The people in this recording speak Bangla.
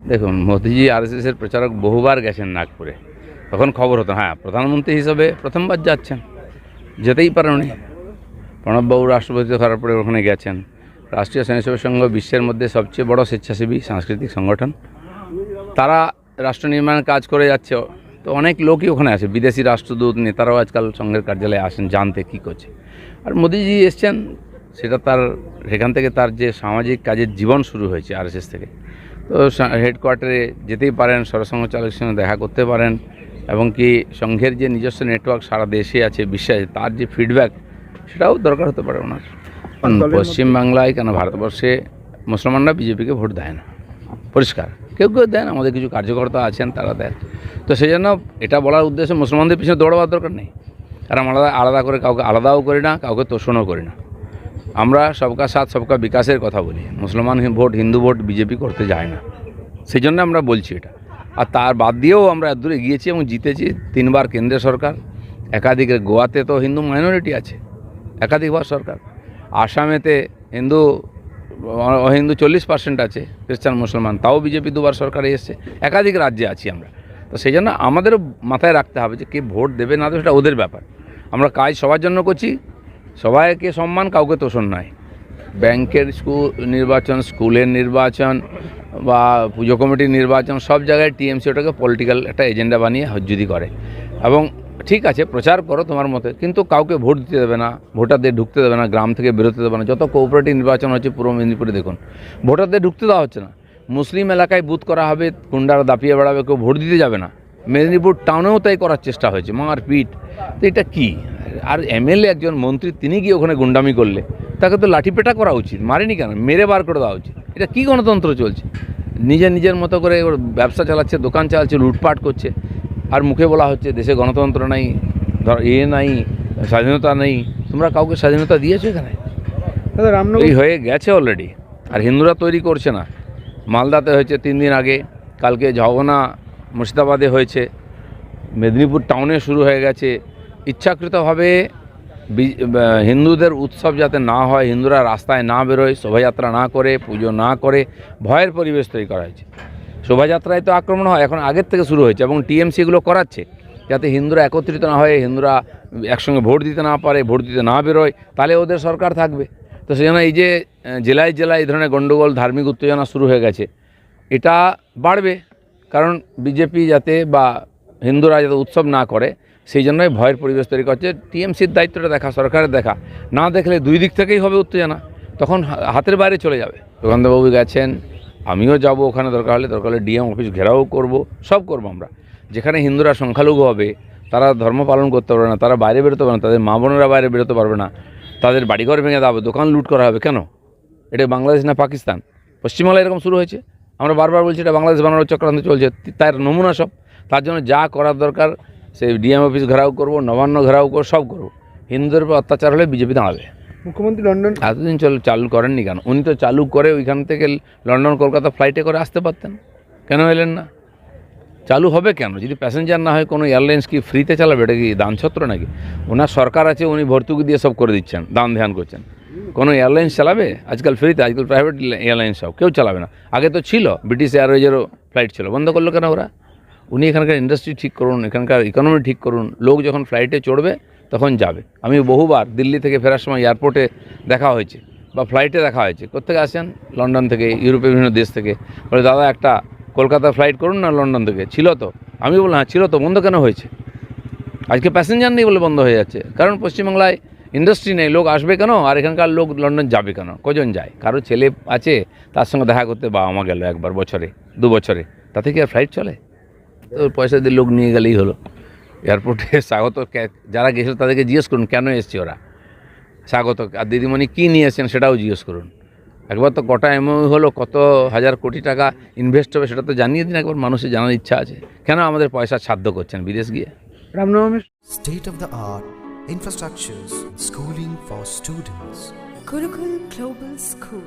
দেখুন, মোদিজি এর প্রচারক বহুবার গেছেন নাগপুরে। তখন খবর হতো হ্যাঁ প্রধানমন্ত্রী হিসেবে প্রথমবার যাচ্ছেন। যেতেই পারেন উনি। প্রণববাবু রাষ্ট্রপতি করার পরে ওখানে গেছেন। রাষ্ট্রীয় স্বয়ংসেবক সংঘ বিশ্বের মধ্যে সবচেয়ে বড় স্বেচ্ছাসেবী সাংস্কৃতিক সংগঠন। তারা রাষ্ট্র নির্মাণের কাজ করে যাচ্ছে। তো অনেক লোকই ওখানে আছে। বিদেশি রাষ্ট্রদূত, নেতারাও আজকাল সংঘের কার্যালয়ে আসেন, জানতে কী করছে। আর মোদিজি এসছেন, সেটা তার, সেখান থেকে তার যে সামাজিক কাজের জীবন শুরু হয়েছে আরএসএস থেকে। তো হেডকোয়ার্টারে যেতেই পারেন সরসংঘ চালকের সঙ্গে দেখা করতে পারেন এবং কি সংঘের যে নিজস্ব নেটওয়ার্ক সারা দেশে আছে বিশ্বে আছে তার যে ফিডব্যাক সেটাও দরকার হতে পারে ওনার। পশ্চিমবাংলায় কেন ভারতবর্ষে মুসলমানরা বিজেপিকে ভোট দেয় না? পরিষ্কার। কেউ কেউ দেন আমাদের কিছু কার্যকর্তা আছেন তারা দেন। তো সেই জন্য এটা বলার উদ্দেশ্যে মুসলমানদের পিছনে দৌড়াবার দরকার নেই। আর আমরা আলাদা আলাদা করে কাউকে আলাদাও করি না কাউকে তোষণও করি না। আমরা সবকা সাথ, সবকা বিকাশের কথা বলি। মুসলমান ভোট, হিন্দু ভোট বিজেপি করতে যায় না। সেই জন্য আমরা বলছি এটা। আর তার বাদ দিয়েও আমরা এত দূরে গিয়েছি এবং জিতেছি তিনবার কেন্দ্রীয় সরকার। একাধিক গোয়াতে তো হিন্দু মাইনরিটি আছে। একাধিকবার সরকার। আসামেতে হিন্দু হিন্দু চল্লিশ পার্সেন্ট আছে, খ্রিস্টান, মুসলমান, তাও বিজেপি দুবার সরকারে এসছে। একাধিক রাজ্যে আছি আমরা। তো সেই জন্য আমাদেরও মাথায় রাখতে হবে যে কে ভোট দেবে না দেবে সেটা ওদের ব্যাপার। আমরা কাজ সবার জন্য করছি সবাইকে সম্মান, কাউকে তোষণ নয় ব্যাংকের স্কুল নির্বাচন, স্কুলের নির্বাচন বা পুজো কমিটির নির্বাচন, সব জায়গায় টিএমসি ওটাকে পলিটিক্যাল একটা এজেন্ডা বানিয়ে হজ্জুদি করে। এবং ঠিক আছে, প্রচার করো তোমার মতে, কিন্তু কাউকে ভোট দিতে দেবে না, ভোটারদের ঢুকতে দেবে না, গ্রাম থেকে বেরোতে দেবে না। যত কোঅপারেটিভ নির্বাচন হচ্ছে পূর্ব মেদিনীপুরে দেখুন, ভোটারদের ঢুকতে দেওয়া হচ্ছে না। মুসলিম এলাকায় বুথ করা হবে কুন্ডারা দাপিয়ে বেড়াবে, কেউ ভোট দিতে যাবে না। মেদিনীপুর টাউনেও তাই করার চেষ্টা হয়েছে মার পিট তো এটা কী? আর এমএলএ একজন মন্ত্রী তিনি গিয়ে ওখানে গুন্ডামি করলে তাকে তো লাঠিপেটা করা উচিত মারেনি কেন? মেরে বার করে দেওয়া উচিত। এটা কী গণতন্ত্র চলছে? নিজে নিজের মতো করে ওর ব্যবসা চালাচ্ছে দোকান চালাচ্ছে লুটপাট করছে আর মুখে বলা হচ্ছে দেশে গণতন্ত্র নাই ধর এ নাই স্বাধীনতা নেই। তোমরা কাউকে স্বাধীনতা দিয়েছ এখানে? এই হয়ে গেছে অলরেডি আর হিন্দুরা তৈরি করছে না। মালদাতে হয়েছে তিন দিন আগে কালকে ঝগনা মুর্শিদাবাদে হয়েছে মেদিনীপুর টাউনে শুরু হয়ে গেছে ইচ্ছাকৃতভাবে হিন্দুদের উৎসব যাতে না হয়, হিন্দুরা রাস্তায় না বেরোয়, শোভাযাত্রা না করে, পুজো না করে, ভয়ের পরিবেশ তৈরি করা হয়েছে। শোভাযাত্রায় তো আক্রমণ হয়, এখন আগের থেকে শুরু হয়েছে এবং টিএমসি এগুলো করাচ্ছে যাতে হিন্দুরা একত্রিত না হয়, হিন্দুরা একসঙ্গে ভোট দিতে না পারে, ভোট দিতে না বেরোয়, তাহলে ওদের সরকার থাকবে। তো সেই জন্য এই যে জেলায় জেলায় এই ধরনের গণ্ডগোল, ধার্মিক উত্তেজনা শুরু হয়ে গেছে, এটা বাড়বে। কারণ বিজেপি যাতে বা হিন্দুরা যাতে উৎসব না করে সেই জন্যই ভয়ের পরিবেশ তৈরি করছে। টিএমসির দায়িত্বটা দেখা, সরকারের দেখা। না দেখলে দুই দিক থেকেই হবে উত্তেজনা। তখন হাতের বাইরে চলে যাবে। সুগন্ধবাবু গেছেন, আমিও যাব ওখানে, দরকার হলে দরকার হলে ডিএম অফিস ঘেরাও করব, সব করব আমরা। যেখানে হিন্দুরা সংখ্যালঘু হবে, তারা ধর্ম পালন করতে পারবে না, তারা বাইরে বেরোতে পারবে না, তাদের মা বোনেরা বাইরে বেরোতে পারবে না, তাদের বাড়িঘর ভেঙে দেওয়া হবে, দোকান লুট করা হবে, কেন? এটা বাংলাদেশ না পাকিস্তান? পশ্চিমবাংলায় এরকম শুরু হয়েছে? আমরা বারবার বলছি এটা বাংলাদেশ বানানোর চক্রান্ত চলছে তার নমুনা সব। তার জন্য যা করার দরকার সেই ডিএম অফিস ঘেরাও করব নবান্ন ঘেরাও করব সব করব। হিন্দুদের উপর অত্যাচার হলে বিজেপি দাঁড়াবে। মুখ্যমন্ত্রী লন্ডন এতদিন চল চালু করেননি কেন? উনি তো চালু করে ওইখান থেকে লন্ডন কলকাতা ফ্লাইটে করে আসতে পারতেন। কেন এলেন না? চালু হবে কেন? যদি প্যাসেঞ্জার না হয় কোনো এয়ারলাইন্স কি ফ্রিতে চালাবে? এটা কি দানছত্র নাকি? ওনার সরকার আছে উনি ভর্তুকি দিয়ে সব করে দিচ্ছেন দান ধ্যান করছেন। কোনো এয়ারলাইন্স চালাবে? আজকাল ফ্রিতে আজকাল প্রাইভেট এয়ারলাইন্স সব। কেউ চালাবে না। আগে তো ছিল ব্রিটিশ এয়ারওয়েজেরও ফ্লাইট ছিল। বন্ধ করল কেন ওরা? উনি এখানকার ইন্ডাস্ট্রি ঠিক করুন, এখানকার ইকোনমি ঠিক করুন, লোক যখন ফ্লাইটে চড়বে, তখন যাবে। আমি বহুবার দিল্লি থেকে ফেরার সময় এয়ারপোর্টে দেখা হয়েছে বা ফ্লাইটে দেখা হয়েছে। কোথেকে আসেন? লন্ডন থেকে, ইউরোপের বিভিন্ন দেশ থেকে। বলে, দাদা, একটা কলকাতা ফ্লাইট করুন না লন্ডন থেকে? ছিল তো। আমি বললাম হ্যাঁ ছিল তো, বন্ধ কেন হয়েছে? আজকে প্যাসেঞ্জার নেই বলে বন্ধ হয়ে যাচ্ছে। কারণ পশ্চিমবাংলায় ইন্ডাস্ট্রি নেই, লোক আসবে কেন? আর এখানকার লোক লন্ডন যাবে কেন? কজন যায়? কারও ছেলে আছে, তার সঙ্গে দেখা করতে বাবা মা গেল একবার বছরে, দু বছরে। তাতে কি আর ফ্লাইট চলে? তো পয়সা দিয়ে লোক নিয়ে গেলেই হলো। এয়ারপোর্টে স্বাগত যারা গেছিল তাদেরকে জিজ্ঞেস করুন কেন এসছে ওরা? স্বাগত আর দিদিমণি কী নিয়ে এসেছেন সেটাও জিজ্ঞেস করুন। একবার তো কটা এমও হলো কত হাজার কোটি টাকা ইনভেস্ট হবে সেটা তো জানিয়ে দিন একবার মানুষের জানার ইচ্ছা আছে। কেন আমাদের পয়সা ছাদ্য করছেন বিদেশ গিয়ে? Ramnavami State of the art infrastructures, schooling for students. Gurukul Global School.